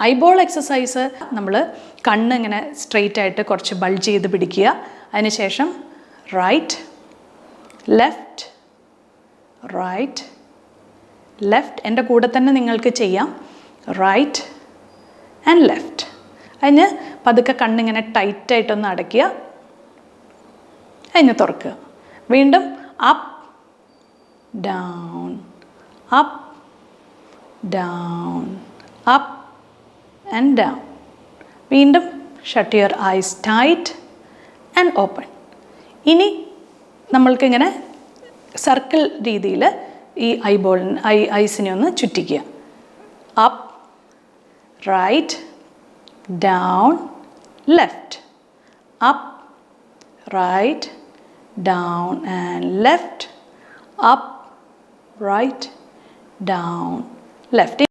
Eyeball exercise നമ്മൾ കണ്ണ് ഇങ്ങനെ സ്ട്രെയിറ്റ് ആയിട്ട് കുറച്ച് ബൾജ് ചെയ്ത് പിടിക്കുക. അതിനുശേഷം റൈറ്റ് ലെഫ്റ്റ് റൈറ്റ് ലെഫ്റ്റ് എന്റെ കൂടെ തന്നെ നിങ്ങൾക്ക് ചെയ്യാം. റൈറ്റ് ആൻഡ് ലെഫ്റ്റ് അതിന് പതുക്കെ കണ്ണിങ്ങനെ ടൈറ്റായിട്ടൊന്ന് അടയ്ക്കുക. അതിന് തുറക്കുക. വീണ്ടും up down up down up and down വീണ്ടും shut your eyes tight and open ഇനി നമ്മൾക്കിങ്ങനെ സർക്കിൾ രീതിയിൽ ഈ ഐബോളിന് ഐ ഐസിനെ ഒന്ന് ചുറ്റിക്കുക. Up right down left up right down and left up right down left